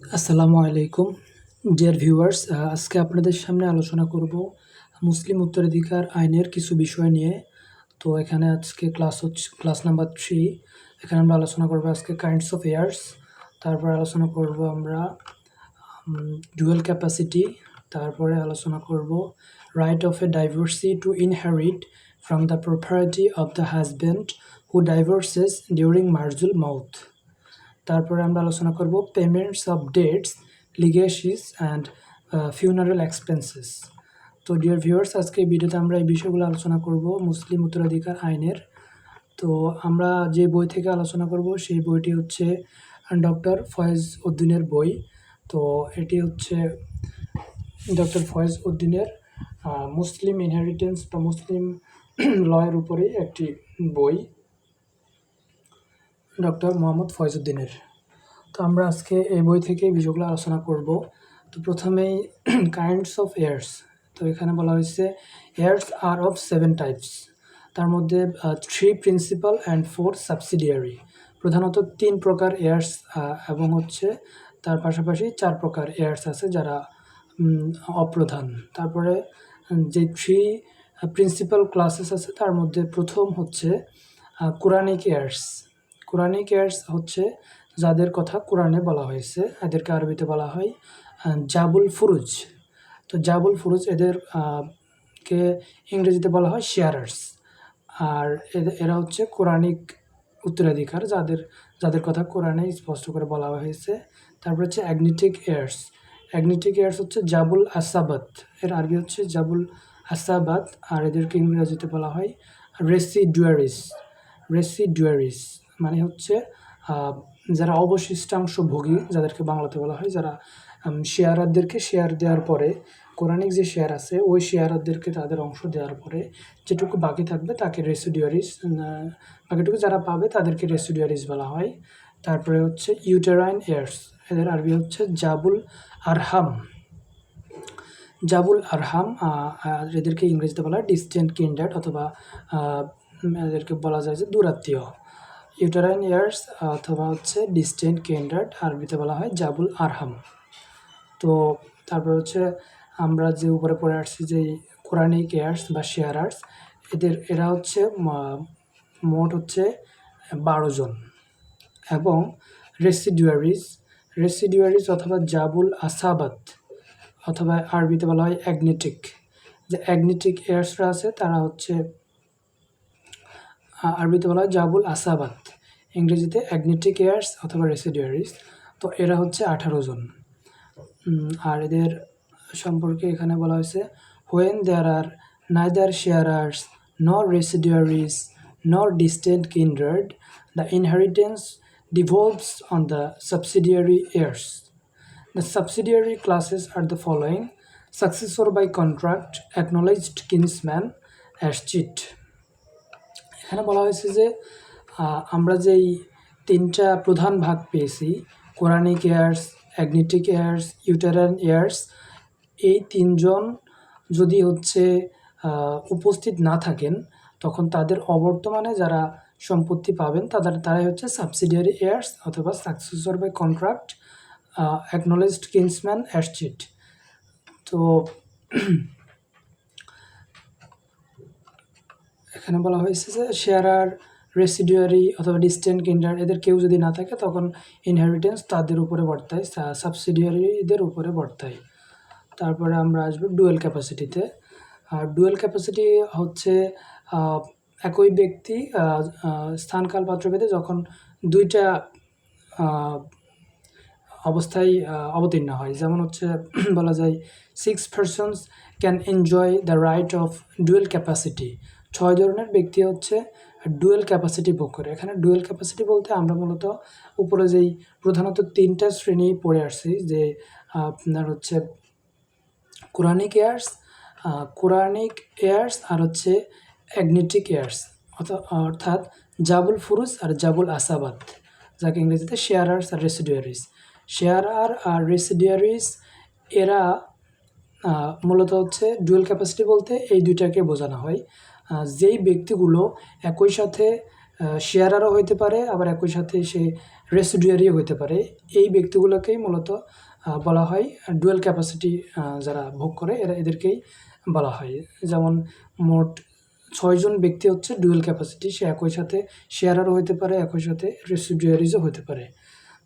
আসসালামু আলাইকুম। Deer viewers আজকে আপনাদের সামনে আলোচনা করব মুসলিম উত্তরাধিকার আইনের কিছু বিষয় নিয়ে। তো এখানে আজকে ক্লাস হচ্ছে ক্লাস নাম্বার থ্রি এখানে আমরা আলোচনা করব আজকে কাইন্ডস অফ এয়ার্স তারপর আলোচনা করব আমরা ডুয়েল ক্যাপাসিটি তারপরে আলোচনা করব right of a divorcee to inherit from the property of the husband who divorces during মার্জুল মাউথ তারপরে আমরা আলোচনা করব payments of debts legacies and funeral expenses তো ডিয়ার ভিউয়ার্স আজকে ভিডিওতে আমরা এই বিষয়গুলো আলোচনা করব মুসলিম উত্তরাধিকার আইনের। তো আমরা যে বই থেকে আলোচনা করব সেই বইটি হচ্ছে ডক্টর ফয়েজ উদ্দিনের বই। তো এটি হচ্ছে ডক্টর ফয়েজ উদ্দিনের মুসলিম ইনহেরিটেন্স বা মুসলিম লয়ের উপরেই একটি বই। ডক্টর মোহাম্মদ ফয়জুদ্দিনের। তো আমরা আজকে এই বই থেকে বিষয়গুলো আলোচনা করব। তো প্রথমেই কাইন্ডস অফ এয়ার্স তো এখানে বলা হয়েছে heirs are of seven types তার মধ্যে three principal and four subsidiary প্রধানত তিন প্রকার এয়ার্স এবং হচ্ছে তার পাশাপাশি চার প্রকার এয়ার্স আছে যারা অপ্রধান। তারপরে যে থ্রি প্রিন্সিপাল ক্লাসেস আছে, তার মধ্যে প্রথম হচ্ছে কোরআনিক এয়ার্স কোরআনিক এয়ার্স হচ্ছে যাদের কথা কোরআনে বলা হয়েছে, এদেরকে আরবিতে বলা হয় জাবুল ফুরুজ। তো জাবুল ফুরুজ এদের কে ইংরেজিতে বলা হয় শেয়ারার্স। আর এরা হচ্ছে কোরআনিক উত্তরাধিকার যাদের যাদের কথা কোরআনে স্পষ্ট করে বলা হয়েছে। তারপর হচ্ছে অ্যাগনেটিক এয়ার্স। অ্যাগনেটিক এয়ার্স হচ্ছে জাবুল আসাবাদ এর আরবি হচ্ছে জাবুল আসাবাদ আর এদেরকে ইংরেজিতে বলা হয় রেসিডুয়ারিস। রেসিডুয়ারিস। মানে হচ্ছে যারা অবশিষ্টাংশ ভোগী যাদেরকে বাংলাতে বলা হয়, যারা শেয়ারারদেরকে শেয়ার দেওয়ার পরে, কোরআনিক যে শেয়ার আছে, ওই শেয়ারারদেরকে তাদের অংশ দেওয়ার পরে, যেটুকু বাকি থাকবে তাকে রেসিডিয়ারিস বাকিটুকু যারা পাবে তাদেরকে রেসিডিয়ারিস বলা হয়। তারপরে হচ্ছে ইউটেরাইন এয়ার্স এদের আরবি হচ্ছে জাবুল আরহাম। জাবুল আরহাম এদেরকে ইংরেজিতে বলা হয় ডিস্টেন্ট কিন্ডার্ট অথবা এদেরকে বলা যায় যে দূরাত্মীয়। ইউটারাইন ইয়ার্স, অথবা হচ্ছে ডিস্টেন্ট কেন্ডার্ড আরবিতে বলা হয় জাবুল আরহাম। তো তারপর হচ্ছে আমরা যে উপরে পড়ে আসছি যে কোরআনিক এয়ার্স বা শেয়ারার্স এদের, এরা হচ্ছে মোট হচ্ছে বারো জন। এবং রেসিডুয়ারিজ রেসিডুয়ারিজ অথবা জাবুল আসাবাত, অথবা আরবিতে বলা হয় অ্যাগনেটিক। যে অ্যাগনেটিক এয়ার্সরা আছে, তারা হচ্ছে আরবিতে বলা হয় জাবুল আসাবাত। ইংরেজিতে অ্যাগনেটিক এয়ার্স অথবা রেসিডিয়ারিস তো এরা হচ্ছে আঠারো জন। আর এদের সম্পর্কে এখানে বলা হয়েছে when there R neither sharers nor residuaries nor distant kindred the inheritance devolves on the subsidiary heirs the subsidiary classes are the following successor by contract acknowledged kinsman অ্যাশিট এখানে বলা হয়েছে যে আমরা যেই তিনটা প্রধান ভাগ পেয়েছি Quranic heirs agnatic heirs, uterine heirs, এই তিনজন যদি হচ্ছে উপস্থিত না থাকেন, তখন তাদের অবর্তমানে যারা সম্পত্তি পাবেন, তাদের, তারাই হচ্ছে সাবসিডিয়ারি এয়ার্স অথবা successor by contract acknowledged kinsman অ্যাসচিট তো এখানে বলা হয়েছে যে শেয়ারার রেসিডিউয়ারি অথবা ডিস্টেন্ট কিন্ডার এদের কেউ যদি না থাকে, তখন ইনহেরিটেন্স তাদের উপরে বর্তায় সাবসিডিয়ারিদের উপরে বর্তায়। তারপরে আমরা আসব ডুয়েল ক্যাপাসিটিতে আর ডুয়েল ক্যাপাসিটি হচ্ছে একই ব্যক্তি স্থানকাল পাত্রভেদে যখন দুইটা অবস্থায় অবতীর্ণ হয়। যেমন হচ্ছে, বলা যায় six persons can enjoy the right of dual capacity ছয় ধরনের ব্যক্তি হচ্ছে ডুয়েল ক্যাপাসিটি ভোগ করে। এখানে ডুয়েল ক্যাপাসিটি বলতে আমরা মূলত উপরে যেই প্রধানত তিনটা শ্রেণি পড়ে আসছি, যে, আপনার হচ্ছে কোরআনিক এয়ার্স কোরআনিক এয়ার্স আর হচ্ছে অ্যাগনেটিক এয়ার্স অর্থাৎ জাবুল ফুরুস আর জাবুল আসাবাদ যাকে ইংরেজিতে শেয়ারার্স আর রেসিডিয়ারিস। শেয়ারার আর রেসিডিয়ারিস, এরা মূলত হচ্ছে ডুয়েল ক্যাপাসিটি বলতে এই দুইটাকে বোঝানো হয়। যেই ব্যক্তিগুলো একই সাথে শেয়ারারও হইতে পারে, আবার একই সাথে সে রেসিডুয়ারিও হইতে পারে। এই ব্যক্তিগুলোকেই মূলত বলা হয় ডুয়েল ক্যাপাসিটি যারা ভোগ করে, এরা এদেরকেই বলা হয়। যেমন মোট ছয়জন ব্যক্তি হচ্ছে ডুয়েল ক্যাপাসিটি সে একই সাথে শেয়ারারও হইতে পারে, একই সাথে রেসিডুয়ারিজও হতে পারে।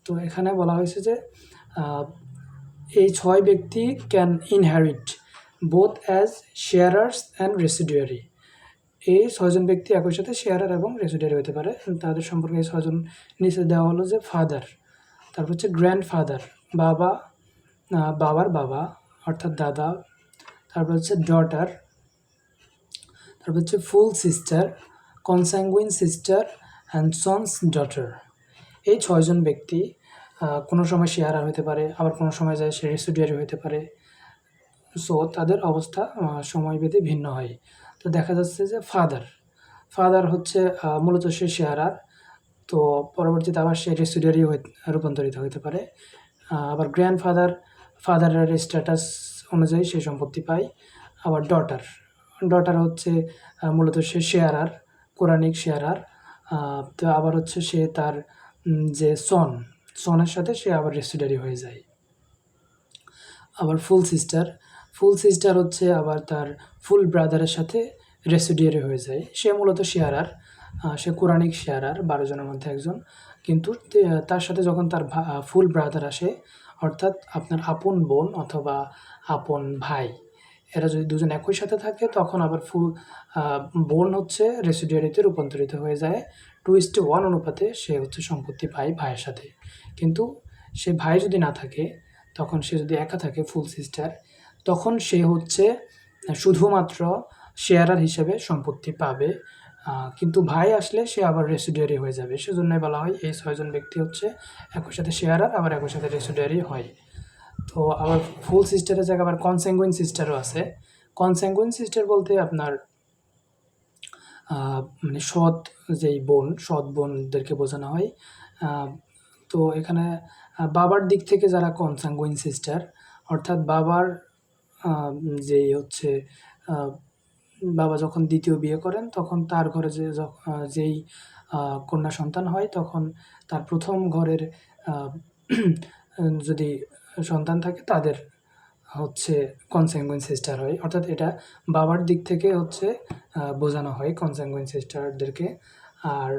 তো এখানে বলা হয়েছে যে এই ছয় ব্যক্তি can inherit both as sharers and residuary এই ছয়জন ব্যক্তি একই সাথে শেয়ারার এবং রেসিডুয়ারি হতে পারে। তাদের সম্পর্কে এই ছয়জন নিচে দেওয়া হলো যে ফাদার তারপর হচ্ছে গ্র্যান্ড ফাদার বাবা বাবার বাবা অর্থাৎ দাদা তারপর হচ্ছে ডটার তারপর হচ্ছে full sister consanguine sister and son's daughter এই ছয়জন ব্যক্তি কোনো সময় শেয়ারার হতে পারে আবার কোনো সময় যায় সে রেসিডুয়ারি হতে পারে। সো তাদের অবস্থা আহ, সময়ভেদে ভিন্ন হয়। তো দেখা যাচ্ছে যে ফাদার ফাদার হচ্ছে মূলত সে শেয়ারার তো পরবর্তীতে আবার সে রেসিডুয়ারি রূপান্তরিত হতে পারে। আবার গ্র্যান্ড ফাদার ফাদারের স্ট্যাটাস অনুযায়ী সে সম্পত্তি পায়। আবার ডটার ডটার হচ্ছে মূলত সে শেয়ারার কোরআনিক শেয়ারার তো আবার হচ্ছে সে তার যে সন সনের সাথে সে আবার রেসিডারি হয়ে যায়। আবার ফুল সিস্টার ফুল সিস্টার হচ্ছে আবার তার ফুল ব্রাদারের সাথে রেসিডিয়ারি হয়ে যায়। সে মূলত শেয়ারার সে কোরআনিক শেয়ারার, বারো জনের মধ্যে একজন। কিন্তু তার সাথে যখন তার ফুল ব্রাদার আসে, অর্থাৎ আপনার আপন বোন অথবা আপন ভাই, এরা যদি দুজন একই সাথে থাকে, তখন আবার ফুল বোন হচ্ছে রেসিডিয়ারিতে রূপান্তরিত হয়ে যায়। টু ইস্টে ওয়ান অনুপাতে সে হচ্ছে সম্পত্তি পায় ভাইয়ের সাথে। কিন্তু সে ভাই যদি না থাকে, তখন সে যদি একা থাকে ফুল সিস্টার, তখন সে হচ্ছে শুধুমাত্র শেয়ারার হিসেবে সম্পত্তি পাবে। কিন্তু ভাই আসলে সে আবার রেসিডিয়ারি হয়ে যাবে। সেজন্যই বলা হয় এই ছয়জন ব্যক্তি হচ্ছে একই সাথে শেয়ারার আবার একই সাথে রেসিডিয়ারি হয়। তো আবার ফুল সিস্টারের জায়গায় আবার কনস্যাঙ্গুইন সিস্টারও আছে। কনস্যাঙ্গুইন সিস্টার বলতে আপনার মানে সৎ যেই বোন, সৎ বোনদেরকে বোঝানো হয়। তো এখানে বাবার দিক থেকে যারা কনস্যাঙ্গুইন সিস্টার অর্থাৎ বাবার যেই হচ্ছে বাবা যখন দ্বিতীয় বিয়ে করেন, তখন তার ঘরে যে যেই কন্যা সন্তান হয়, তখন তার প্রথম ঘরের যদি সন্তান থাকে, তাদের হচ্ছে কনসেঙ্গুইন সিস্টার হয়। অর্থাৎ এটা বাবার দিক থেকে হচ্ছে বোঝানো হয় কনসেঙ্গুইন সিস্টারদেরকে আর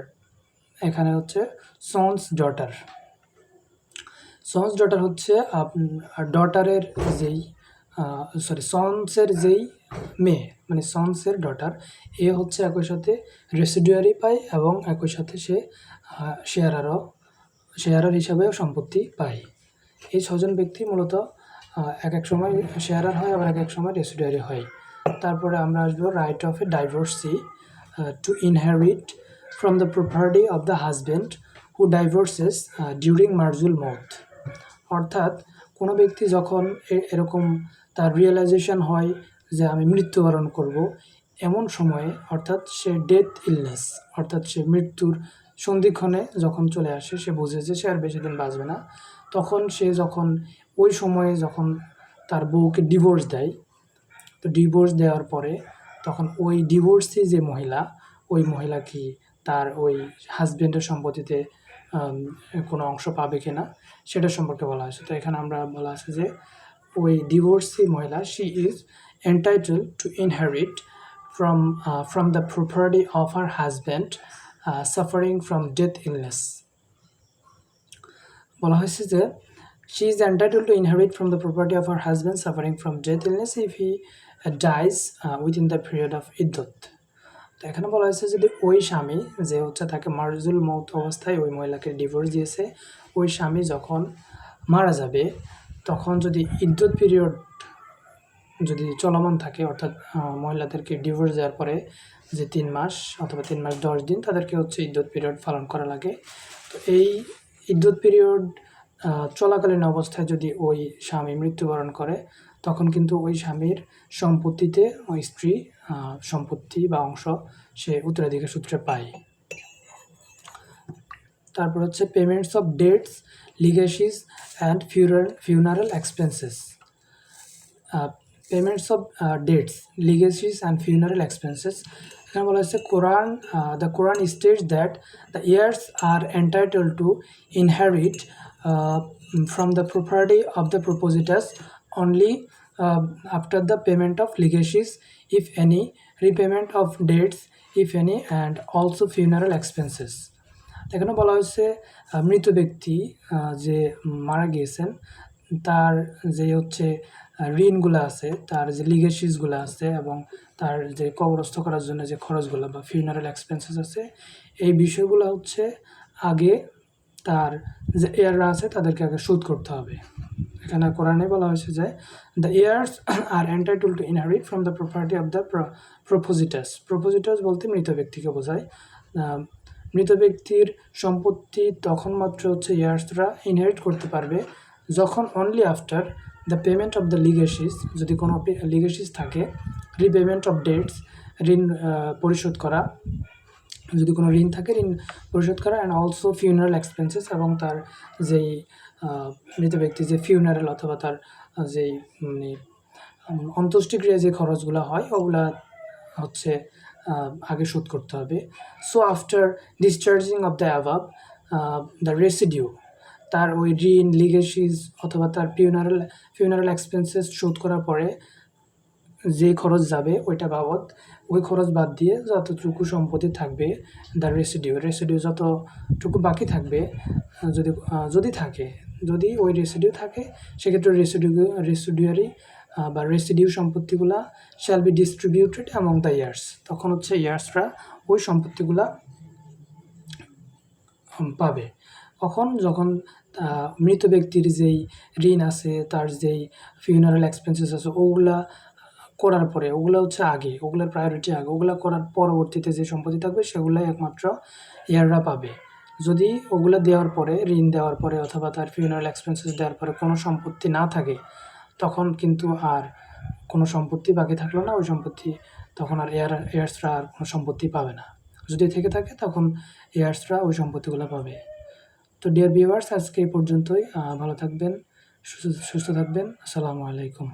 এখানে হচ্ছে সন্স ডটার সন্স ডটার হচ্ছে ডটারের যেই সরি সন্সের যেই মেয়ে মানে সন্সের ডটার এ হচ্ছে একই সাথে রেসিডুয়ারি পায় এবং একই সাথে সে শেয়ারারও শেয়ারার হিসাবেও সম্পত্তি পায়। এই ছজন ব্যক্তি মূলত এক এক সময় শেয়ারার হয় আবার এক এক সময় রেসিডুয়ারি হয়। তারপরে আমরা আসব right of a divorcee to inherit from the property of the husband who divorces during মার্জুল মথ অর্থাৎ কোনো ব্যক্তি যখন এরকম তার রিয়েলাইজেশন হয় যে আমি মৃত্যুবরণ করব এমন সময়ে, অর্থাৎ সে ডেথ ইলনেস অর্থাৎ সে মৃত্যুর সন্ধিক্ষণে যখন চলে আসে, সে বুঝে যে সে আর বেশি দিন বাঁচবে না। তখন সে যখন, ওই সময়ে যখন তার বউকে ডিভোর্স দেয়, তো ডিভোর্স দেওয়ার পরে তখন ওই ডিভোর্সি যে মহিলা, ওই মহিলা কি তার ওই হাজবেন্ডের সম্পত্তিতে কোনো অংশ পাবে কিনা, সেটা সম্পর্কে বলা হয়েছে তো এখানে আমরা বলা আছে যে ওই ডিভোর্সি মহিলা she is entitle to inherit from from the property of her husband suffering from death illness বলা হয়েছে যে she is entitle to inherit from the property of her husband suffering from death illness if he dies within the period of ইদ্যুৎ তো এখানে বলা হয়েছে যদি ওই স্বামী যে হচ্ছে তাকে মারজুল মৌত অবস্থায় ওই মহিলাকে ডিভোর্স দিয়েছে, ওই স্বামী যখন মারা যাবে তখন যদি ইদ্যুৎ পিরিয়ড যদি চলমান থাকে, অর্থাৎ মহিলাদেরকে ডিভোর্স দেওয়ার পরে যে তিন মাস অথবা তিন মাস দশ দিন তাদেরকে হচ্ছে ইদ্যুৎ পিরিয়ড পালন করা লাগে। তো এই ইদ্যুৎ পিরিয়ড চলাকালীন অবস্থায় যদি ওই স্বামী মৃত্যুবরণ করে, তখন কিন্তু ওই স্বামীর সম্পত্তিতে ওই স্ত্রী সম্পত্তি বা অংশ সে উত্তরাধিকার সূত্রে পায়। তারপর হচ্ছে payments of debts লিগেসিস and ফিউরাল funeral expenses payments of debts legacies and funeral expenses এখানে বলা হচ্ছে Quran the Quran states that the heirs are entitle to inherit from the property of the propositus only after the payment of legacies if any repayment of debts if any and also funeral expenses এখানে বলা হয়েছে মৃত ব্যক্তি যে মারা গিয়েছেন, তার যে হচ্ছে ঋণগুলো আছে, তার যে লিগেসিসগুলো আছে এবং তার যে কবরস্থ করার জন্য যে খরচগুলো বা ফিউনারাল এক্সপেন্সেস আছে, এই বিষয়গুলো হচ্ছে আগে তার যে এয়াররা আছে, তাদেরকে আগে শোধ করতে হবে। এখানে কোরআনে বলা হয়েছে যে the heirs are entitle to inherit from the property of the propositus propositus বলতে মৃত ব্যক্তিকে বোঝায়। মৃত ব্যক্তির সম্পত্তি তখন মাত্র হচ্ছে ইয়ার্সরা ইনহেরিট করতে পারবে, যখন only after the payment of the legacies যদি কোনো লিগেসিস থাকে রিপেমেন্ট অফ ডেটস ঋণ পরিশোধ করা, যদি কোনো ঋণ থাকে, ঋণ পরিশোধ করা অ্যান্ড অলসো ফিউনারাল এক্সপেন্সেস এবং তার যেই মৃত ব্যক্তি যে ফিউনারাল অথবা তার যেই মানে অন্ত্যেষ্টিক্রিয়া যে খরচগুলো হয়, ওগুলা হচ্ছে আগে শোধ করতে হবে। So after discharging of the above the residue তার ওই ঋণ লিগেসিস অথবা তার ফিউনারাল ফিউনারাল এক্সপেন্সেস শোধ করার পরে যে খরচ যাবে ওইটা বাবদ, ওই খরচ বাদ দিয়ে যতটুকু সম্পত্তি থাকবে দ্য রেসিডিউ রেসিডিউ যতটুকু বাকি থাকবে যদি যদি থাকে, যদি ওই রেসিডিউ থাকে, সেক্ষেত্রে রেসিডিউ রেসিডিউয়ারি বা residue সম্পত্তিগুলা shall be distributed among the heirs তখন হচ্ছে ইয়ার্সরা ওই সম্পত্তিগুলা পাবে। কখন? যখন মৃত ব্যক্তির যেই ঋণ আছে, তার যেই ফিউনারাল এক্সপেন্সেস আছে, ওগুলা করার পরে, ওগুলো হচ্ছে আগে, ওগুলোর প্রায়োরিটি আগে, ওগুলা করার পরবর্তীতে যে সম্পত্তি থাকবে, সেগুলাই একমাত্র ইয়াররা পাবে। যদি ওগুলা দেওয়ার পরে, ঋণ দেওয়ার পরে, অথবা তার ফিউনারাল এক্সপেন্সেস দেওয়ার পরে কোনো সম্পত্তি না থাকে তখন কিন্তু আর কোনো সম্পত্তি বাকি থাকল না, ওই সম্পত্তি তখন আর এয়ার এয়ার্সরা আর কোনো সম্পত্তি পাবে না। যদি থেকে থাকে তখন এয়ার্সরা ওই সম্পত্তিগুলো পাবে। তো ডিয়ার ভিউয়ার্স আজকে এই পর্যন্তই। ভালো থাকবেন, সুস্থ সুস্থ থাকবেন। আসসালামু আলাইকুম।